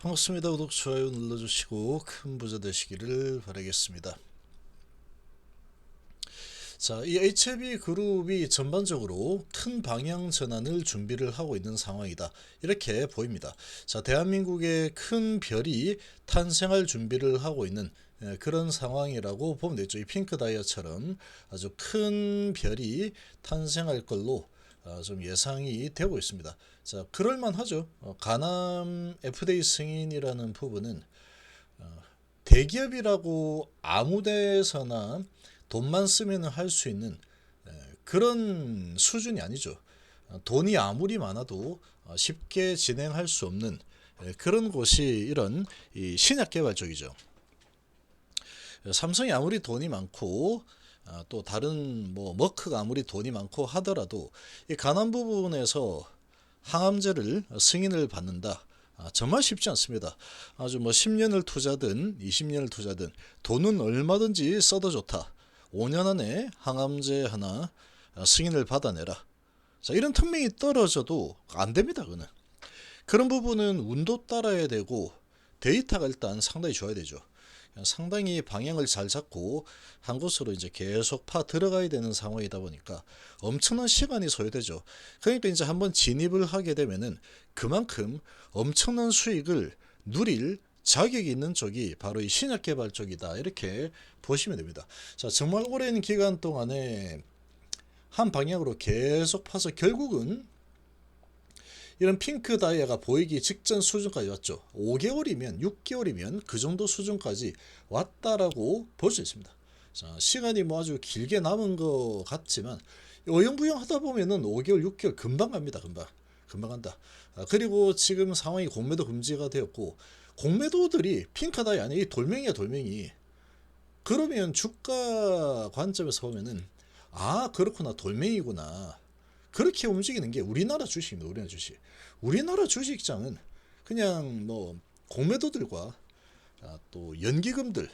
반갑습니다. 구독, 좋아요 눌러주시고 큰 부자 되시기를 바라겠습니다. 자, 이 HB 그룹이 전반적으로 큰 방향 전환을 준비를 하고 있는 상황이다. 이렇게 보입니다. 자, 대한민국의 큰 별이 탄생할 준비를 하고 있는 예, 그런 상황이라고 보면 되죠. 이 핑크 다이아처럼 아주 큰 별이 탄생할 걸로 어, 좀 예상이 되고 있습니다. 자, 그럴만하죠. 어, 가남 FDA 승인이라는 부분은 어, 대기업이라고 아무데서나 돈만 쓰면 할 수 있는 에, 그런 수준이 아니죠. 어, 돈이 아무리 많아도 어, 쉽게 진행할 수 없는 에, 그런 곳이 이런 이 신약 개발 쪽이죠. 삼성이 아무리 돈이 많고 아, 또 다른 뭐 머크가 아무리 돈이 많고 하더라도 이 가난 부분에서 항암제를 승인을 받는다. 아, 정말 쉽지 않습니다. 아주 뭐 10년을 투자든 20년을 투자든 돈은 얼마든지 써도 좋다. 5년 안에 항암제 하나 아, 승인을 받아내라. 자, 이런 특명이 떨어져도 안 됩니다. 그는 그런 부분은 운도 따라야 되고 데이터가 일단 상당히 좋아야 되죠. 상당히 방향을 잘 잡고 한 곳으로 이제 계속 파 들어가야 되는 상황이다 보니까 엄청난 시간이 소요되죠. 그러니까 이제 한번 진입을 하게 되면은 그만큼 엄청난 수익을 누릴 자격이 있는 쪽이 바로 이 신약 개발 쪽이다. 이렇게 보시면 됩니다. 자, 정말 오랜 기간 동안에 한 방향으로 계속 파서 결국은 이런 핑크 다이아가 보이기 직전 수준까지 왔죠. 5개월이면 6개월이면 그 정도 수준까지 왔다라고 볼 수 있습니다. 자, 시간이 뭐 아주 길게 남은 것 같지만 어영부영 하다 보면은 5개월, 6개월 금방 갑니다. 금방. 금방 간다. 아, 그리고 지금 상황이 공매도 금지가 되었고 공매도들이 핑크 다이아 아니 이 돌멩이야 돌멩이. 그러면 주가 관점에서 보면은 아 그렇구나 돌멩이구나. 그렇게 움직이는 게 우리나라 주식입니다. 우리나라 주식. 우리나라 주식장은 그냥 뭐 공매도들과 아, 또 연기금들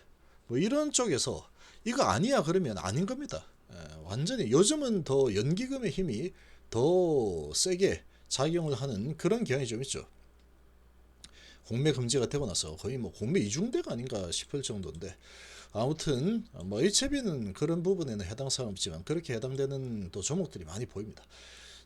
뭐 이런 쪽에서 이거 아니야 그러면 아닌 겁니다. 에, 완전히 요즘은 더 연기금의 힘이 더 세게 작용을 하는 그런 경향이 좀 있죠. 공매 금지가 되고 나서 거의 뭐 공매 이중대가 아닌가 싶을 정도인데 아무튼 뭐 HB는 그런 부분에는 해당 사항 없지만 그렇게 해당되는 또 종목들이 많이 보입니다.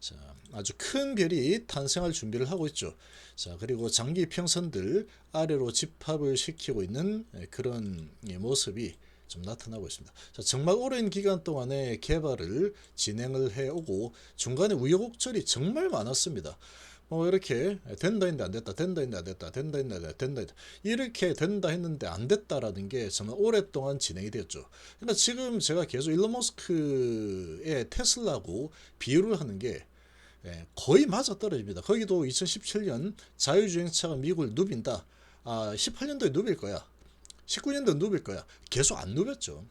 자, 아주 큰 별이 탄생할 준비를 하고 있죠. 자, 그리고 장기 평선들 아래로 집합을 시키고 있는 그런 모습이 좀 나타나고 있습니다. 자, 정말 오랜 기간 동안에 개발을 진행을 해오고 중간에 우여곡절이 정말 많았습니다. 뭐 이렇게 된다 했는데 안 됐다 된다 했는데 안 됐다 된다 했는데 된다 했다 이렇게 된다 했는데 안 됐다라는 게 정말 오랫동안 진행이 되었죠. 그러니까 지금 제가 계속 일론 머스크의 테슬라고 비유를 하는 게 예, 거의 맞아 떨어집니다. 거기도 2017년 자유주행차가 미국을 누빈다. 아, 18년도에 누빌 거야. 19년도에 누빌 거야. 계속 안 누볐죠.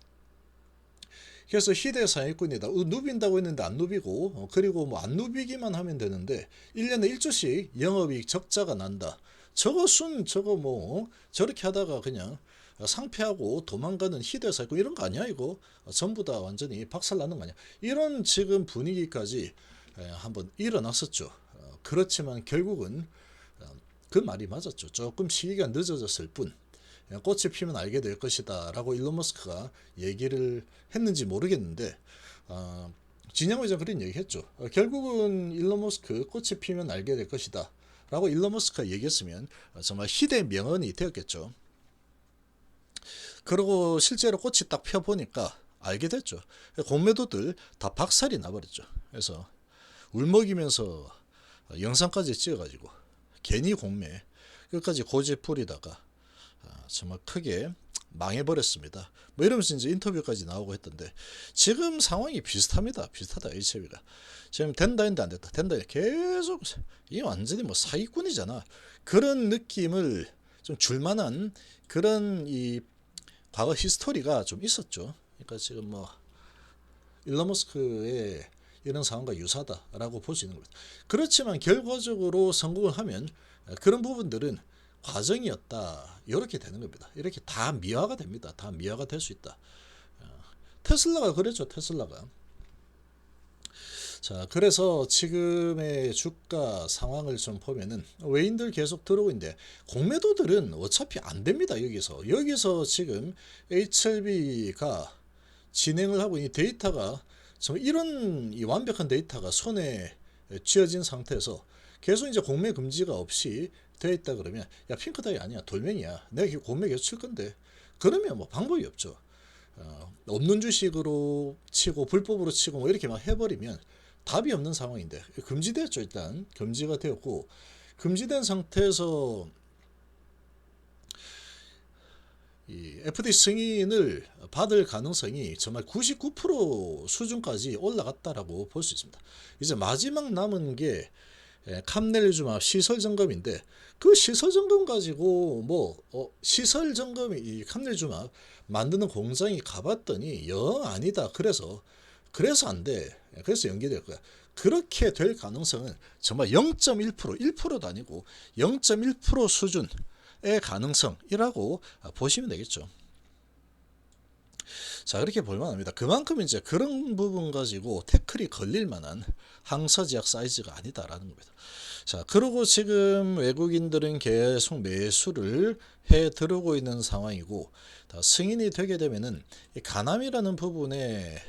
그래서 희대 사회권이다. 어, 누빈다고 했는데 안 누비고 어, 그리고 뭐 안 누비기만 하면 되는데 1년에 1조씩 영업이익 적자가 난다. 저거 순 저거 뭐 어? 저렇게 하다가 그냥 상패하고 도망가는 희대 사회권 이런 거 아니야 이거 전부 다 완전히 박살나는 거 아니야 이런 지금 분위기까지 한번 일어났었죠. 그렇지만 결국은 그 말이 맞았죠. 조금 시기가 늦어졌을 뿐 꽃이 피면 알게 될 것이다 라고 일론 머스크가 얘기를 했는지 모르겠는데 어, 진양 회장 그런 얘기 했죠. 어, 결국은 일론 머스크 꽃이 피면 알게 될 것이다 라고 일론 머스크가 얘기했으면 정말 희대 명언이 되었겠죠. 그리고 실제로 꽃이 딱 펴보니까 알게 됐죠. 공매도들 다 박살이 나버렸죠. 그래서 울먹이면서 영상까지 찍어가지고 괜히 공매 끝까지 고집 부리다가 아, 정말 크게 망해버렸습니다. 뭐 이러면서 이제 인터뷰까지 나오고 했던데 지금 상황이 비슷합니다. 비슷하다 HB가 지금 된다 했는데 안 됐다 된다 계속 이 완전히 뭐 사기꾼이잖아. 그런 느낌을 좀 줄만한 그런 이 과거 히스토리가 좀 있었죠. 그러니까 지금 뭐 일론 머스크의 이런 상황과 유사다라고 볼 수 있는 겁니다. 그렇지만 결과적으로 성공을 하면 그런 부분들은 과정이었다. 이렇게 되는 겁니다. 이렇게 다 미화가 됩니다. 다 미화가 될 수 있다. 어, 테슬라가 그랬죠. 테슬라가. 자, 그래서 지금의 주가 상황을 좀 보면은 외인들 계속 들어오고 있는데 공매도들은 어차피 안 됩니다. 여기서 여기서 지금 HLB가 진행을 하고 이 데이터가 정말 이런 이 완벽한 데이터가 손에 쥐어진 상태에서 계속 이제 공매 금지가 없이 되어 있다 그러면 야 핑크다이 아니야. 돌멩이야. 내가 계속 칠 건데. 그러면 뭐 방법이 없죠. 어, 없는 주식으로 치고 불법으로 치고 뭐 이렇게 막 해버리면 답이 없는 상황인데. 금지됐죠 일단. 금지가 되었고. 금지된 상태에서 이 FD 승인을 받을 가능성이 정말 99% 수준까지 올라갔다라고 볼 수 있습니다. 이제 마지막 남은 게 예, 캄넬주마 시설 점검인데 그 시설 점검 가지고 뭐 어, 시설 점검이 이 캄넬주마 만드는 공장이 가봤더니 영 아니다. 그래서 그래서 안 돼. 그래서 연기될 거야. 그렇게 될 가능성은 정말 0.1% 1%도 아니고 0.1% 수준의 가능성이라고 보시면 되겠죠. 자 그렇게 볼만합니다. 그만큼 이제 그런 부분 가지고 태클이 걸릴 만한 항서지약 사이즈가 아니다라는 겁니다. 자 그리고 지금 외국인들은 계속 매수를 해 들어오고 있는 상황이고 다 승인이 되게 되면은 이 가남이라는 부분에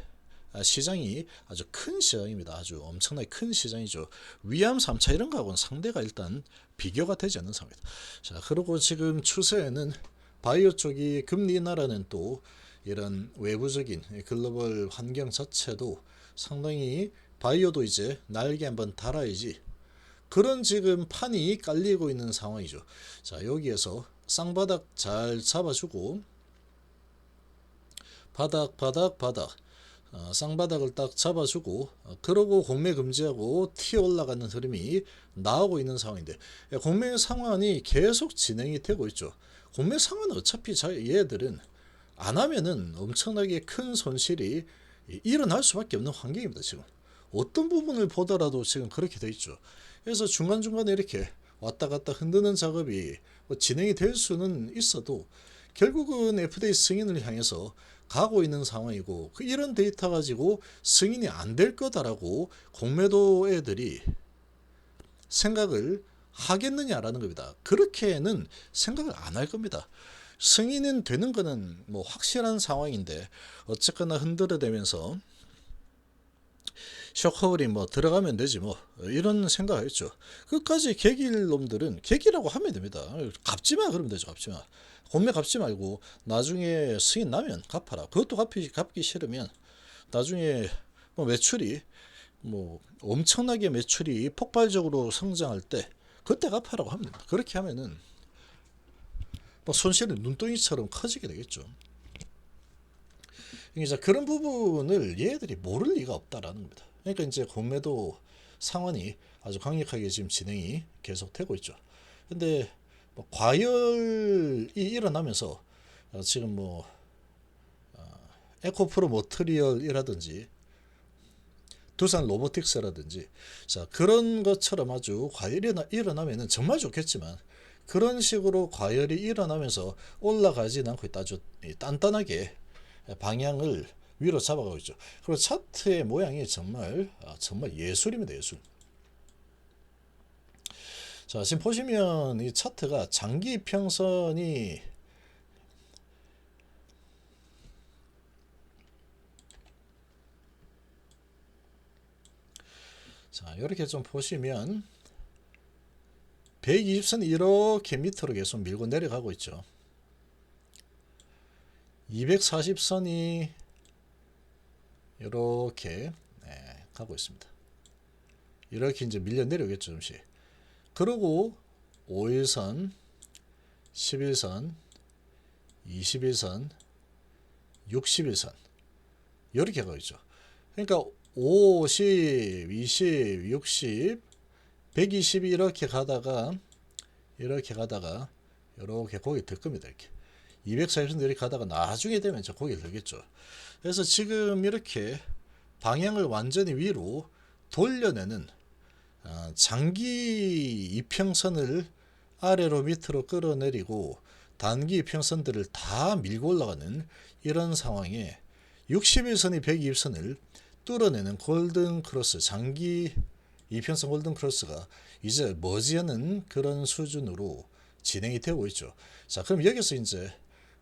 시장이 아주 큰 시장입니다. 아주 엄청나게 큰 시장이죠. 위암 3차 이런 거하고는 상대가 일단 비교가 되지 않는 상황입니다. 자, 그리고 지금 추세에는 바이오 쪽이 금리 인하라는 또 이런 외부적인 글로벌 환경 자체도 상당히 바이오도 이제 날개 한번 달아야지 그런 지금 판이 깔리고 있는 상황이죠. 자, 여기에서 쌍바닥 잘 잡아주고 바닥 바닥 바닥 어, 쌍바닥을 딱 잡아주고 어, 그러고 공매 금지하고 튀어 올라가는 흐름이 나오고 있는 상황인데 예, 공매 상환이 계속 진행이 되고 있죠. 공매 상환은 어차피 자, 얘들은 안 하면은 엄청나게 큰 손실이 일어날 수밖에 없는 환경입니다. 지금 어떤 부분을 보더라도 지금 그렇게 돼 있죠. 그래서 중간 중간에 이렇게 왔다 갔다 흔드는 작업이 뭐 진행이 될 수는 있어도 결국은 FDA 승인을 향해서 가고 있는 상황이고 그 이런 데이터 가지고 승인이 안 될 거다라고 공매도 애들이 생각을 하겠느냐라는 겁니다. 그렇게는 생각을 안 할 겁니다. 승인은 되는 거는 뭐 확실한 상황인데 어쨌거나 흔들어대면서 쇼커블이 뭐 들어가면 되지 뭐 이런 생각을 했죠. 끝까지 개길 놈들은 개기라고 하면 됩니다. 갚지 마 그러면 되죠. 갚지 마. 공매 갚지 말고 나중에 승인 나면 갚아라. 그것도 갚기, 갚기 싫으면 나중에 뭐 매출이 뭐 엄청나게 매출이 폭발적으로 성장할 때 그때 갚아라고 합니다. 그렇게 하면은 뭐 손실은 눈덩이처럼 커지게 되겠죠. 이제 그런 부분을 얘들이 모를 리가 없다라는 겁니다. 그러니까 이제 공매도 상황이 아주 강력하게 지금 진행이 계속되고 있죠. 근데 뭐 과열이 일어나면서 어, 지금 뭐 어, 에코프로 모트리얼이라든지 두산 로보틱스라든지 자 그런 것처럼 아주 과열이 일어나면은 정말 좋겠지만 그런 식으로 과열이 일어나면서 올라가지 않고 아주 단단하게 방향을 위로 잡아가고 있죠. 그리고 차트의 모양이 정말 아, 정말 예술입니다. 예술. 자, 지금 보시면 이 차트가 장기 평선이 자, 이렇게 좀 보시면 120선 이렇게 밑으로 계속 밀고 내려가고 있죠. 240선이 이렇게 네, 가고 있습니다. 이렇게 이제 밀려 내려오겠죠, 잠시. 그리고 5일선, 11선, 21선, 60일선 이렇게 가고 있죠. 그러니까 50, 20, 60, 120이 이렇게 가다가 이렇게 가다가 이렇게 고개 들 겁니다. 이렇게 240선 이렇게 가다가 나중에 되면 저 고개 들겠죠. 그래서 지금 이렇게 방향을 완전히 위로 돌려내는 어, 장기 이평선을 아래로 밑으로 끌어내리고 단기 이평선들을 다 밀고 올라가는 이런 상황에 61선이 120선을 뚫어내는 골든 크로스 장기 이평선 골든 크로스가 이제 머지않은 그런 수준으로 진행이 되고 있죠. 자, 그럼 여기서 이제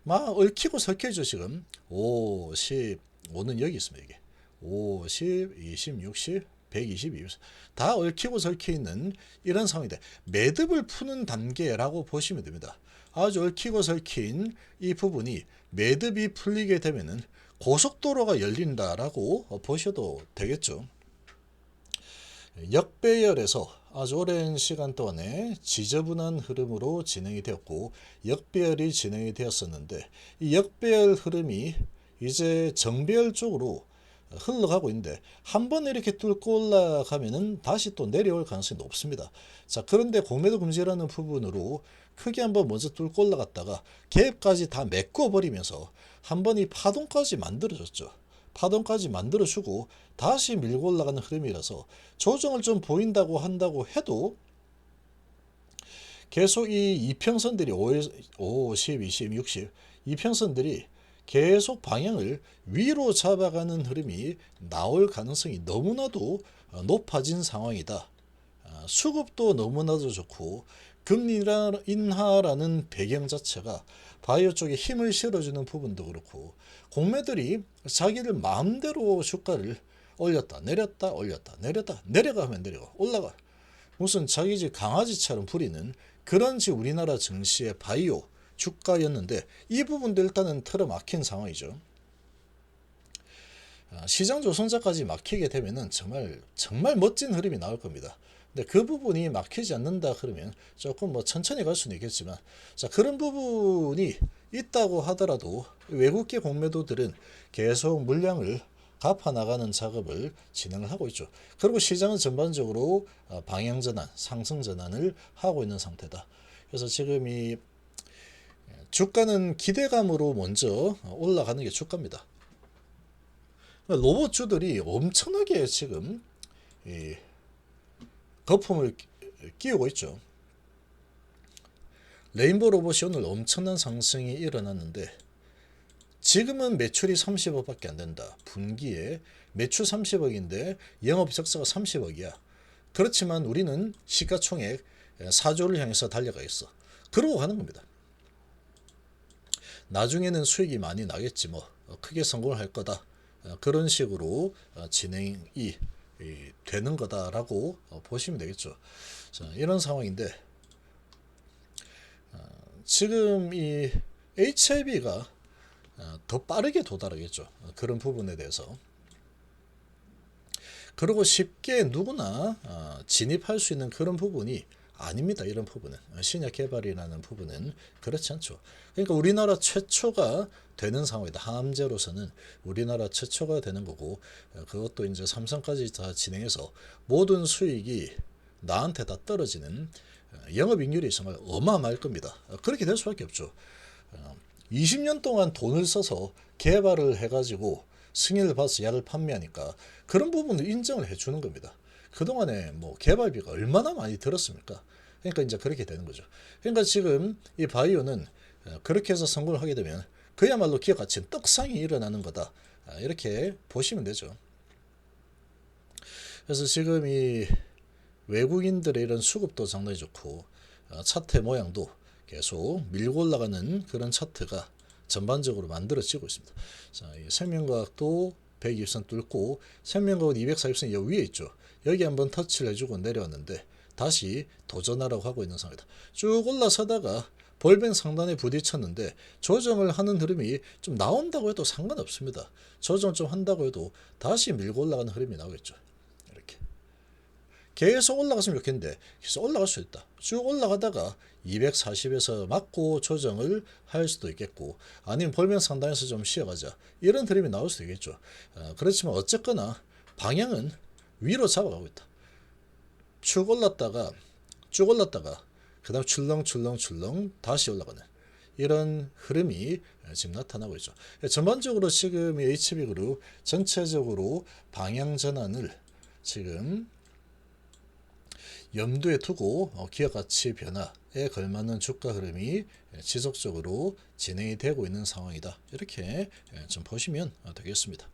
막 얽히고 설켜죠 지금 5, 10, 5는 여기 있습니다 이게 5, 10, 20, 60, 120, 200. 다 얽히고 설켜 있는 이런 상황인데 매듭을 푸는 단계라고 보시면 됩니다. 아주 얽히고 설킨 이 부분이 매듭이 풀리게 되면은 고속도로가 열린다라고 보셔도 되겠죠. 역배열에서 아주 오랜 시간 동안에 지저분한 흐름으로 진행이 되었고 역배열이 진행이 되었었는데 이 역배열 흐름이 이제 정배열 쪽으로 흘러가고 있는데 한 번 이렇게 뚫고 올라가면은 다시 또 내려올 가능성이 높습니다. 자 그런데 공매도 금지라는 부분으로 크게 한번 먼저 뚫고 올라갔다가 갭까지 다 메꿔 버리면서 한 번 이 파동까지 만들어졌죠. 파동까지 만들어주고 다시 밀고 올라가는 흐름이라서 조정을 좀 보인다고 한다고 해도 계속 이 이평선들이 5, 10, 20, 60 이평선들이 계속 방향을 위로 잡아가는 흐름이 나올 가능성이 너무나도 높아진 상황이다. 아, 수급도 너무나도 좋고 금리 인하라는 배경 자체가 바이오 쪽에 힘을 실어주는 부분도 그렇고 공매들이 자기들 마음대로 주가를 올렸다 내렸다 올렸다 내렸다 내려가면 내려가 올라가 무슨 자기 집 강아지처럼 부리는 그런 지 우리나라 증시의 바이오 주가였는데 이 부분도 일단은 틀어 막힌 상황이죠. 아, 시장 조성자까지 막히게 되면은 정말 정말 멋진 흐름이 나올 겁니다. 근데 그 부분이 막히지 않는다 그러면 조금 뭐 천천히 갈 수는 있겠지만 자 그런 부분이 있다고 하더라도 외국계 공매도들은 계속 물량을 갚아 나가는 작업을 진행을 하고 있죠. 그리고 시장은 전반적으로 어, 방향 전환, 상승 전환을 하고 있는 상태다. 그래서 지금 이 주가는 기대감으로 먼저 올라가는 게 주가입니다. 로봇주들이 엄청나게 지금 이 거품을 끼우고 있죠. 레인보 로봇이 오늘 엄청난 상승이 일어났는데 지금은 매출이 30억밖에 안 된다. 분기에 매출 30억인데 영업 적자가 30억이야. 그렇지만 우리는 시가총액 4조를 향해서 달려가겠어. 그러고 가는 겁니다. 나중에는 수익이 많이 나겠지 뭐 어, 크게 성공을 할 거다 어, 그런 식으로 어, 진행이 되는 거다라고 보시면 되겠죠. 자, 이런 상황인데 지금 이 HIV가 더 빠르게 도달하겠죠. 그런 부분에 대해서. 그리고 쉽게 누구나 진입할 수 있는 그런 부분이 아닙니다. 이런 부분은 신약 개발이라는 부분은 그렇지 않죠. 그러니까 우리나라 최초가 되는 상황이다. 항암제로서는 우리나라 최초가 되는 거고 어, 그것도 이제 삼성까지 다 진행해서 모든 수익이 나한테 다 떨어지는 어, 영업익률이 정말 어마어마할 겁니다. 어, 그렇게 될 수밖에 없죠. 20년 동안 돈을 써서 개발을 해가지고 승인을 받아서 약을 판매하니까 그런 부분을 인정을 해주는 겁니다. 그동안에 뭐 개발비가 얼마나 많이 들었습니까? 그러니까 이제 그렇게 되는 거죠. 그러니까 지금 이 바이오는 어, 그렇게 해서 성공을 하게 되면 그야말로 기업 가치는 떡상이 일어나는 거다. 아, 이렇게 보시면 되죠. 그래서 지금 이 외국인들의 이런 수급도 상당히 좋고 어, 차트 모양도 계속 밀고 올라가는 그런 차트가 전반적으로 만들어지고 있습니다. 자, 이 생명과학도 120선 뚫고 생명과학은 240선 여 위에 있죠. 여기 한번 터치를 해주고 내려왔는데 다시 도전하라고 하고 있는 상황이다. 쭉 올라서다가 볼벤 상단에 부딪혔는데 조정을 하는 흐름이 좀 나온다고 해도 상관없습니다. 조정 좀 한다고 해도 다시 밀고 올라가는 흐름이 나오겠죠. 이렇게 계속 올라갔으면 좋겠는데 계속 올라갈 수 있다. 쭉 올라가다가 240에서 맞고 조정을 할 수도 있겠고 아니면 볼벤 상단에서 좀 쉬어가자 이런 흐름이 나올 수도 있겠죠. 어, 그렇지만 어쨌거나 방향은 위로 잡아가고 있다. 쭉 올랐다가 쭉 올랐다가 그 다음 출렁출렁출렁 다시 올라가는 이런 흐름이 지금 나타나고 있죠. 전반적으로 지금 HB그룹 전체적으로 방향 전환을 지금 염두에 두고 기업 가치 변화에 걸맞는 주가 흐름이 지속적으로 진행이 되고 있는 상황이다. 이렇게 좀 보시면 되겠습니다.